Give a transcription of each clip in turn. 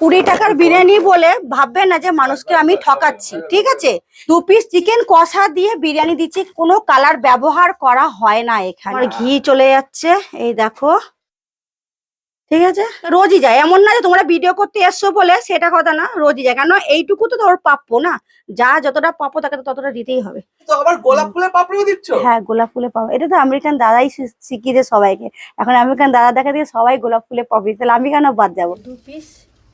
কুড়ি টাকার বিরিয়ানি বলে ভাববে না যে মানুষকে আমি ঠকাচ্ছি ঠিক আছে? দু পিস চিকেন কষা দিয়ে বিরিয়ানি দিচ্ছি কোনো কালার ব্যবহার করা হয় না এখানে। ঘি চলে যাচ্ছে এই দেখো। ঠিক আছে? রোজই যায় এমন না যে তোমরা ভিডিও করতে এসছো বলে সেটা কথা না রোজই যায়। কেন এইটুকু তো তোর প্রাপ্য না? যা যতটা প্রাপ্য তাকে তো ততটা দিতেই হবে। তো আবার গোলাপ ফুলের পাপড়িও দিচ্ছ? হ্যাঁ গোলাপ ফুলে পাবো এটা তো আমেরিকান দাদাই শি- শিখিয়েছে সবাইকে। এখন আমেরিকান দাদা দেখা দিয়ে সবাই গোলাপ ফুলে পাবি তাহলে আমি কেন বাদ যাব? দু পিস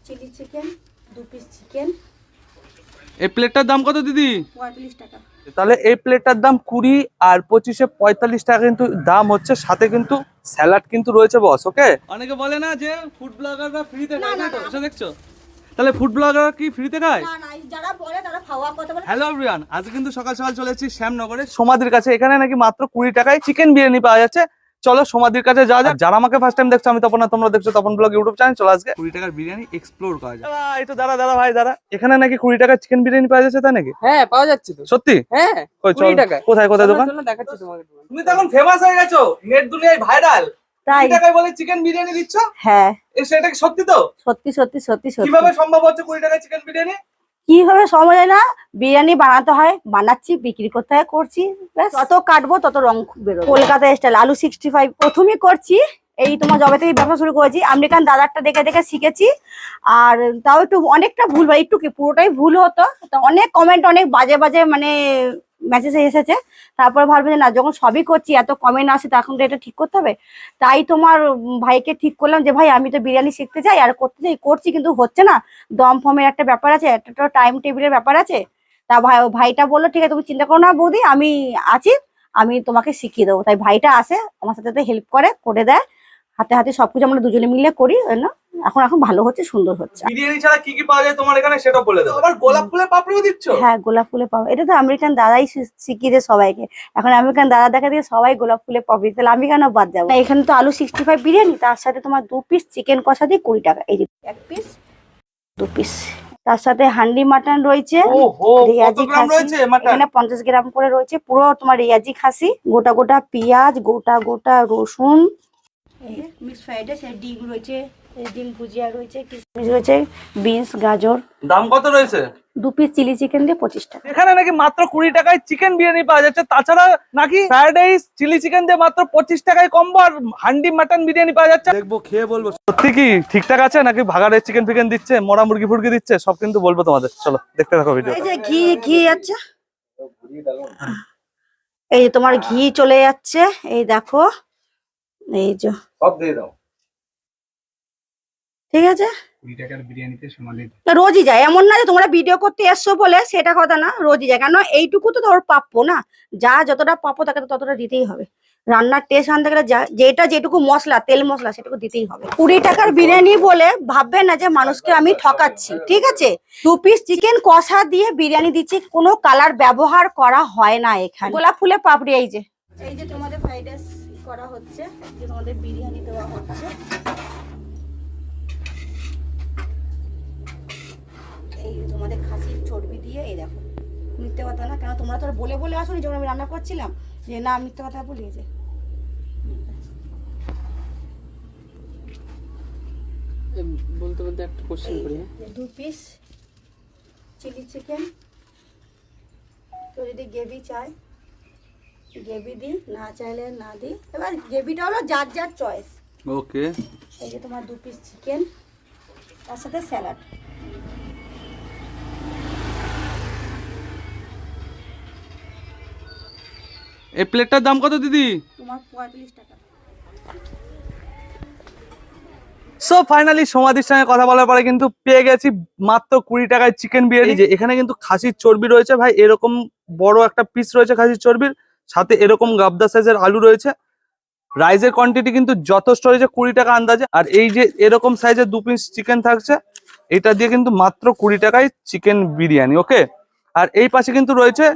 চিলি চিকেন দু পিস চিকেন এই প্লেটটার দাম কত দিদি? পঁয়তাল্লিশ টাকা। তাহলে এই প্লেটটার দাম কুড়ি আর পঁচিশে পঁয়তাল্লিশ টাকা কিন্তু দাম হচ্ছে সাথে কিন্তু স্যালাড কিন্তু রয়েছে বস ওকে অনেকে বলে না যে ফুড ব্লগাররা ফ্রিতে খায়, তো? দেখছ? তাহলে ফুড ব্লগার কি ফ্রিতে খায়? না না যারা বলে তারা খাওয়া কথা বলে। হ্যালো এভরিওয়ান আজকে কিন্তু সকাল সকাল চলেছি শ্যামনগরে। সমাধির কাছে এখানে নাকি মাত্র কুড়ি টাকায় চিকেন বিরিয়ানি পাওয়া যাচ্ছে। চলো সমাধির কাছে যাওয়া যাক। যারা আমাকে ফার্স্ট টাইম দেখছ আমি তপন আর তোমরা দেখছ তপন ব্লগ ইউটিউব চ্যানেল চলো আজকে কুড়ি টাকার বিরিয়ানি এক্সপ্লোর করা যায় এই তো দাদা দাদা ভাই দাদা এখানে নাকি কুড়ি টাকার চিকেন বিরিয়ানি পাওয়া যাচ্ছে তাই নাকি? হ্যাঁ পাওয়া যাচ্ছে তো। সত্যি? হ্যাঁ কই চল কোথায় কোথায় দোকান? দেখাচ্ছি তোমাকে তুমি তো এখন ফেমাস হয়ে গেছো নেট দুনিয়ায় ভাইরাল তাই। টাকায় বলে চিকেন বিরিয়ানি দিচ্ছ? হ্যাঁ। এ সেটা কি সত্যি তো? সত্যি সত্যি সত্যি সত্যি। কীভাবে সম্ভব হচ্ছে কুড়ি টাকায় চিকেন বিরিয়ানি? কীভাবে সময় হয় না? বিরিয়ানি বানাতে হয় বানাচ্ছি বিক্রি করতে হয় করছি যত কাটবো তত রং বেরো কলকাতা স্টাইল আলু সিক্সটি ফাইভ প্রথমে করছি এই তোমার জবে থেকে ব্যবসা শুরু করেছি। আমেরিকান দাদারটা দেখে দেখে শিখেছি। আর তাও একটু অনেকটা ভুল হয় একটু কি পুরোটাই ভুল হতো। তো অনেক কমেন্ট অনেক বাজে বাজে মানে মেসেজে এসেছে। তারপর ভাববে যে না, যখন সবই করছি, এত কমেন্ট আসে তখন তো এটা ঠিক করতে হবে? তাই তোমার ভাইকে ঠিক করলাম যে, ভাই, আমি তো বিরিয়ানি শিখতে চাই, আর করতে চাই, করছি, কিন্তু হচ্ছে না। দম ফমের একটা ব্যাপার আছে, একটা তো টাইম টেবিলের ব্যাপার আছে। তা ভাই, ভাইটা বলল, ঠিক আছে, তুমি চিন্তা করো না বৌদি, আমি আছি, আমি তোমাকে শিখিয়ে দেবো। তাই ভাইটা আসে, আমার সাথে হেল্প করে করে দেয়। হাতে হাতে সবকিছু আমরা দুজনে মিলে করি না? এখন এখন ভালো হচ্ছে সুন্দর হচ্ছে। বিরিয়ানি ছাড়া কি কি পাওয়া যায় তোমার এখানে সেটা বলে দাও। আবার গোলাপ ফুলের পাপড়িও দিচ্ছ? হ্যাঁ গোলাপ ফুলে পাবো এটা তো আমেরিকান দাদাই শি- শিখিয়েছে সবাইকে। এখন আমেরিকান দাদা দেখা দিয়ে সবাই গোলাপ ফুলে পাবি তাহলে আমি কেন বাদ যাব? না, এখানে তো আলু সিক্সটি ফাইভ বিরিয়ানি তার সাথে তোমার দু পিস চিকেন কষা দিয়ে কুড়ি টাকা। এই যে এক পিস দু পিস তার সাথে হান্ডি মাটন রয়েছে। রিয়াজি খাসি। এখানে পঞ্চাশ গ্রাম করে রয়েছে। পুরো তোমার রিয়াজি খাসি। গোটা গোটা পেঁয়াজ গোটা গোটা রসুন মিক্স ফ্রাইড রাইস ডিম রয়েছে ডিম ভুজিয়া রয়েছে কিশমিশ রয়েছে বিনস গাজর। দাম কত রয়েছে? দু পিস চিলি চিকেন দিয়ে পঁচিশ টাকা। এখানে নাকি মাত্র কুড়ি টাকায় চিকেন বিরিয়ানি পাওয়া যাচ্ছে। তাছাড়া নাকি ফ্রাইড রাইস চিলি চিকেন দিয়ে মাত্র পঁচিশ টাকায় কম্বো আর হান্ডি মাটন বিরিয়ানি পাওয়া যাচ্ছে। দেখব খেয়ে বলব। সত্যি কি ঠিকঠাক আছে? নাকি ভাগাড়ের চিকেন ফিকেন দিচ্ছে মরা মুরগি ফুরগি দিচ্ছে? সব কিন্তু বলব তোমাদের। চলো দেখতে থাকো ভিডিও এই যে ঘি ঘি যাচ্ছে। এই তোমার ঘি চলে যাচ্ছে। এই দেখো এই যে। সব দিয়ে দাও। ঠিক আছে? কুড়ি টাকার বিরিয়ানিতে সোনালি রোজই যায়। এমন না যে তোমরা ভিডিও করতে এসছো বলে সেটা কথা না রোজই যায়। কেন এইটুকু তো তোর প্রাপ্য না। যা যতটা প্রাপ্য তাকে তো ততটা দিতেই হবে। রান্নার টেস্ট আনতে গেলে যেটা যেটুকু মশলা তেল মশলা সেটুকু দিতেই হবে। কুড়ি টাকার বিরিয়ানি বলে ভাববে না যে মানুষকে আমি ঠকাচ্ছি। ঠিক আছে? দু পিস চিকেন কষা দিয়ে বিরিয়ানি দিচ্ছি কোনো কালার ব্যবহার করা হয় না এখানে। গোলাপ ফুলে পাপড়ি এই যে। এই যে তোমাদের ফ্রাইড রাইস করা হচ্ছে যে তোমাদের বিরিয়ানি দেওয়া হচ্ছে। এই তোমাদের খাসির চর্বি দিয়ে এই দেখো। মিথ্যে কথা না কেন তোমরা তো বলে বলে আসোনি যখন আমি রান্না করছিলাম? যে না মিথ্যে কথা বলি যে। বলতে বলতে একটা কোশ্চেন করি হ্যাঁ? দু পিস চিলি চিকেন তো যদি গ্রেভি চাই গ্রেভি দিই না চাইলে না দিই এবার গ্রেভিটা হলো যার যার চয়েস ওকে। এই যে তোমার দু পিস চিকেন তার সাথে স্যালাড এই প্লেটটার দাম কত দিদি? তোমার পঁয়তাল্লিশ টাকা। সো ফাইনালি সমাধির সঙ্গে কথা বলার পরে কিন্তু পেয়ে গেছি মাত্র কুড়ি টাকায় চিকেন বিরিয়ানি। যে এখানে কিন্তু খাসির চর্বি রয়েছে ভাই এরকম বড় একটা পিস রয়েছে খাসির চর্বির। সাথে এরকম গাবদা সাইজের আলু রয়েছে। রাইসের কোয়ান্টিটি কিন্তু যথেষ্ট রয়েছে কুড়ি টাকা আন্দাজে। আর এই যে এরকম সাইজের দু পিস চিকেন থাকছে, এটা দিয়ে কিন্তু মাত্র কুড়ি টাকায় চিকেন বিরিয়ানি ওকে আর এই পাশে কিন্তু রয়েছে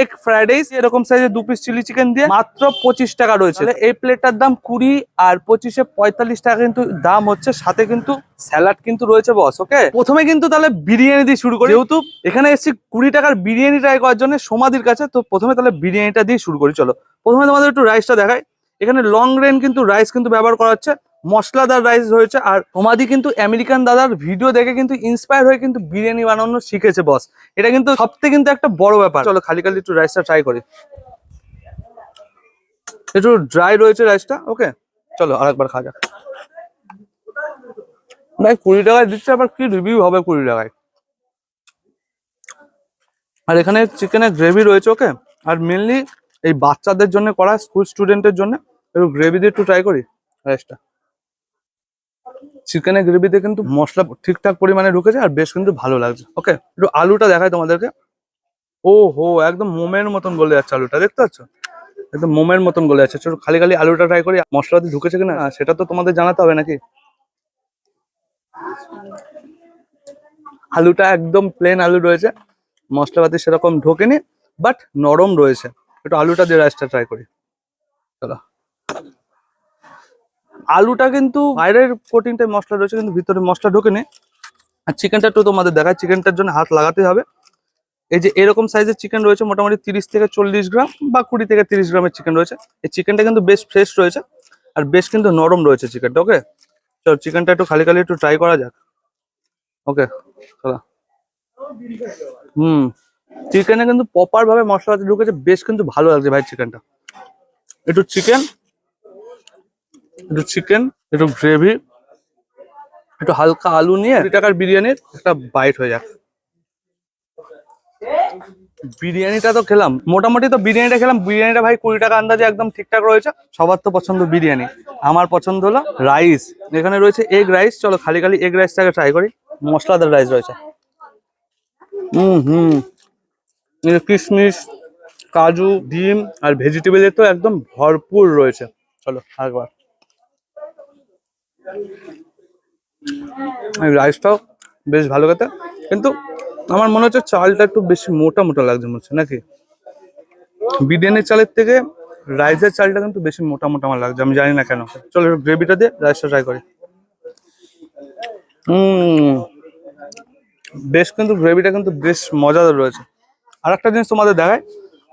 এগ ফ্রাইড রাইস এরকম সাইজের দু পিস চিলি চিকেন দিয়ে মাত্র পঁচিশ টাকা রয়েছে। এই প্লেটটার দাম কুড়ি আর পঁচিশে পঁয়তাল্লিশ টাকা কিন্তু দাম হচ্ছে সাথে কিন্তু স্যালাড কিন্তু রয়েছে বস ওকে প্রথমে কিন্তু তাহলে বিরিয়ানি দিয়ে শুরু করি। যেহেতু এখানে এসেছি কুড়ি টাকার বিরিয়ানি ট্রাই করার জন্য সমাধির কাছে তো প্রথমে তাহলে বিরিয়ানিটা দিয়ে শুরু করি চলো। প্রথমে তোমাদের একটু রাইসটা দেখাই। এখানে লং রেন কিন্তু রাইস কিন্তু ব্যবহার করা হচ্ছে। মশলাদার রাইস হয়েছে আর তোমাদি কিন্তু আমেরিকান দাদার ভিডিও দেখে কিন্তু ইন্সপায়ার হয়ে কিন্তু বিরিয়ানি বানানো শিখেছে বস এটা কিন্তু সবথেকে কিন্তু একটা বড় ব্যাপার। চলো, খালি খালি একটু রাইসটা ট্রাই করি। একটু ড্রাই রয়েছে রাইসটা ওকে চলো, আরেকবার খাওয়া যাক। ভাই, কুড়ি টাকায় দিচ্ছে, আবার কি রিভিউ হবে কুড়ি টাকায়? আর এখানে চিকেনের গ্রেভি রয়েছে ওকে আর মেনলি এই বাচ্চাদের জন্য করা স্কুল স্টুডেন্টের জন্য। একটু গ্রেভি দিয়ে একটু ট্রাই করি রাইসটা চিকেনের গ্রেভিতে কিন্তু মশলা ঠিকঠাক পরিমাণে ঢুকেছে আর বেশ কিন্তু ভালো লাগছে। ওকে একটু আলুটা দেখাই তোমাদেরকে। ও হো একদম মোমের মতন গলে যাচ্ছে আলুটা দেখতে পাচ্ছ? একদম মোমের মতন গলে যাচ্ছে। চলো খালি খালি আলুটা ট্রাই করি মশলা দিয়ে ঢুকেছে কিনা? আহ, সেটা তো তোমাদের জানাতে হবে নাকি? আলুটা একদম প্লেন আলু রয়েছে। মশলাপাতি সেরকম ঢোকেনি বাট নরম রয়েছে। একটু আলুটা দিয়ে রাইসটা ট্রাই করি। চলো। আলুটা কিন্তু বাইরের কোটিংটাই মশলা রয়েছে, কিন্তু ভিতরে মশলা ঢোকেনি। আর চিকেনটা একটু তোমাদের দেখায় চিকেনটার জন্য হাত লাগাতে হবে। এই যে এরকম সাইজের চিকেন রয়েছে, মোটামুটি তিরিশ থেকে চল্লিশ গ্রাম বা কুড়ি থেকে তিরিশ গ্রামের চিকেন রয়েছে। এই চিকেনটা কিন্তু বেশ ফ্রেশ রয়েছে, আর বেশ কিন্তু নরম রয়েছে চিকেনটা ওকে চলো চিকেনটা একটু খালি খালি একটু ট্রাই করা যাক। ওকে চলো। হুম চিকেনে কিন্তু প্রপার ভাবে মশলা ঢুকেছে, বেশ কিন্তু ভালো লাগছে ভাই চিকেনটা একটু চিকেন একটু চিকেন একটু গ্রেভি একটু হালকা আলু নিয়ে কুড়ি টাকার বিরিয়ানির একটা বাইট হয়ে যাক। বিরিয়ানিটা তো খেলাম, মোটামুটি তো বিরিয়ানিটা খেলাম। বিরিয়ানিটা ভাই কুড়ি টাকা আন্দাজে একদম ঠিকঠাক রয়েছে, সবার তো পছন্দ বিরিয়ানি। আমার পছন্দ হলো রাইস এখানে রয়েছে এগ রাইস চলো খালি খালি এগ রাইসটাকে ট্রাই করি। মশলাদার রাইস রয়েছে। হুম হুম কিশমিশ, কাজু, ডিম আর ভেজিটেবলের তো একদম ভরপুর রয়েছে। চলো এই রাইসটাও বেশ ভালো কথা কিন্তু আমার মনে হচ্ছে চালটা একটু বেশি মোটা মোটা লাগছে মনে হচ্ছে, নাকি? বিরিয়ানির চালের থেকে রাইসের চালটা কিন্তু বেশি মোটা মোটা আমার লাগছে, আমি জানি না কেন। চলো গ্রেভিটা দিয়ে রাইসটা ট্রাই করি। বেশ কিন্তু গ্রেভিটা কিন্তু বেশ মজাদার রয়েছে। আর একটা জিনিস তোমাদের দেখায়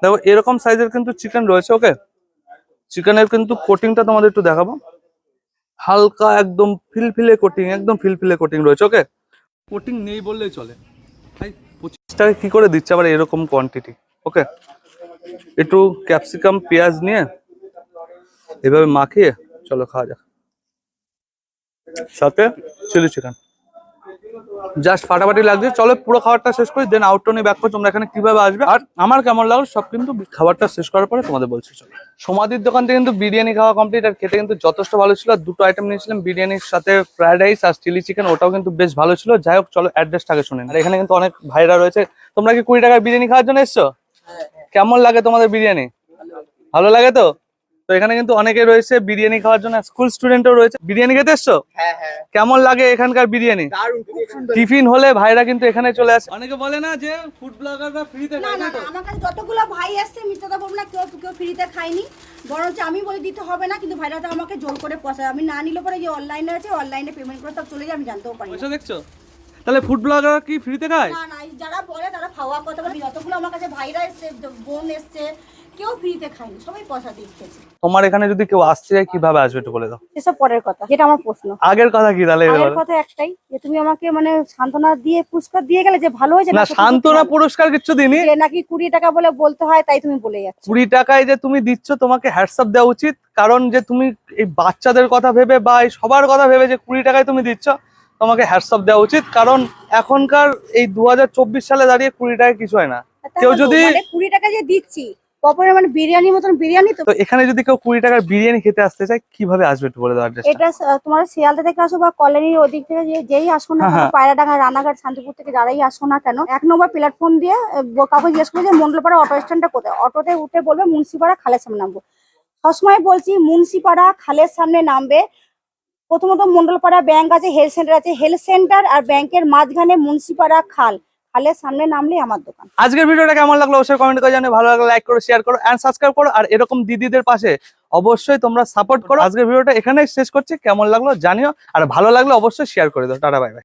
দেখো, এরকম সাইজের কিন্তু চিকেন রয়েছে ওকে চিকেনের কিন্তু কোটিংটা তোমাদের একটু দেখাবো। হালকা একদম ফিলফিলে কোটিং একদম ফিলফিলে কোটিং রয়েছে ওকে কোটিং নেই বললেই চলে। ভাই পঁচিশ টাকা কি করে দিচ্ছে আবার এরকম কোয়ান্টিটি ওকে একটু ক্যাপসিকাম পেঁয়াজ নিয়ে এভাবে মাখিয়ে চলো খাওয়া যাক। সাথে চিলি চিকেন জাস্ট ফাটাফাটি লাগছে। চলো পুরো খাবারটা শেষ করি দেন আউট আউটটোনে ব্যাক করে তোমরা এখানে কীভাবে আসবে। আর আমার কেমন লাগল সব কিন্তু খাবারটা শেষ করার পরে তোমাদের বলছি চলো। সমাধির দোকান থেকে কিন্তু বিরিয়ানি খাওয়া কমপ্লিট আর খেতে কিন্তু যথেষ্ট ভালো ছিল। আর দুটো আইটেম নিয়েছিলাম বিরিয়ানির সাথে ফ্রাইড রাইস আর চিলি চিকেন ওটাও কিন্তু বেশ ভালো ছিল। যাই হোক চলো অ্যাড্রেসটাকে শুনে নিই। আর এখানে কিন্তু অনেক ভাইরা রয়েছে। তোমরা কি কুড়ি টাকার বিরিয়ানি খাওয়ার জন্য এসছো? কেমন লাগে তোমাদের বিরিয়ানি? ভালো লাগে তো? তো এখানে কিন্তু অনেকে রয়েছে বিরিয়ানি খাওয়ার জন্য। স্কুল স্টুডেন্টও রয়েছে। বিরিয়ানি খেতে এসছো? হ্যাঁ হ্যাঁ। কেমন লাগে এখানকার বিরিয়ানি? দারুণ খুব সুন্দর। টিফিন হলে ভাইরা কিন্তু এখানে চলে আসে। অনেকে বলে না যে ফুড ব্লগাররা ফ্রিতে না না না, আমার কাছে যতগুলো ভাই আসছে মিথ্যাটা বলব না কেউ কেউ ফ্রিতে খায়নি। বরঞ্চ আমি বলে দিতে হবে না কিন্তু ভাইরা তো আমাকে জোর করে পয়সা আমি না নিলে পরে যে অনলাইনে আছে অনলাইনে পেমেন্ট করে সব চলে যায় আমি জানতেও পারি না। পয়সা দেখছ? তাহলে ফুড ব্লগার কি ফ্রিতে খায়? না না যারা বলে তারা খাওয়া কথা বলে। যতগুলো আমার কাছে ভাইরা এসছে বোন এসছে কেউ ফ্রিতে খায়নি সবাই পয়সা দিয়ে খেয়েছে। তোমার এখানে যদি কেউ আসতে কীভাবে আসবে একটু বলে দাও। এসব পরের কথা যেটা আমার প্রশ্ন। আগের কথা কি তাহলে আগের কথা একটাই যে তুমি আমাকে মানে সান্ত্বনা দিয়ে পুরস্কার দিয়ে গেলে যে ভালো হয়েছে না সত্যি পুরস্কার কিচ্ছু দিনি যে নাকি কুড়ি টাকা বলে বলতে হয় তাই তুমি বলে যাচ্ছ। কুড়ি টাকায় যে তুমি দিচ্ছ তোমাকে হ্যাটসঅ্যাপ দেওয়া উচিত। কারণ যে তুমি এই বাচ্চাদের কথা ভেবে বা এই সবার কথা ভেবে যে কুড়ি টাকায় তুমি দিচ্ছ তোমাকে হ্যাটসঅ্যাপ দেওয়া উচিত। কারণ এখনকার এই দু হাজার চব্বিশ সালে দাঁড়িয়ে কুড়ি টাকা কিছু হয় না। কেউ যদি- মানে কুড়ি টাকা যে দিচ্ছি পপরের মানে বিরিয়ানির মতন বিরিয়ানি তো এখানে যদি কেউ কুড়ি টাকার বিরিয়ানি খেতে আসতে চায় কীভাবে আসবে একটু বলে দাও এটা তোমার শিয়ালদা থেকে আসো বা কলোনির ওদিক থেকে যেই আসো না হ্যাঁ, হ্যাঁ। পায়রাডাঙ্গা রানাঘাট শান্তিপুর থেকে যারাই আসো না কেন এক নম্বর প্ল্যাটফর্ম দিয়ে কাউকে জিজ্ঞেস করে যে মন্ডলপাড়া অটো স্ট্যান্ডটা কোথায়? অটোতে উঠে বলবে মুন্সিপাড়া খালের সামনে নামবো। সবসময় বলছি মুন্সিপাড়া খালের সামনে নামবে। প্রথমত মন্ডলপাড়া ব্যাংক আছে হেলথ সেন্টার আছে। হেলথ সেন্টার আর ব্যাংকের মাঝখানে মুন্সিপাড়া খাল। খালের সামনে নামলে আমার দোকান। আজকের ভিডিওটা কেমন লাগল অবশ্যই কমেন্ট করে জানিয়ে ভালো লাগল লাইক করো শেয়ার করো এন্ড সাবস্ক্রাইব করো। আর এরকম দিদিদের পাশে অবশ্যই তোমরা সাপোর্ট করো। আজকের ভিডিওটা এখানেই শেষ করছি, কেমন লাগল জানিও, আর ভালো লাগলে অবশ্যই শেয়ার করে দাও। Tata bye bye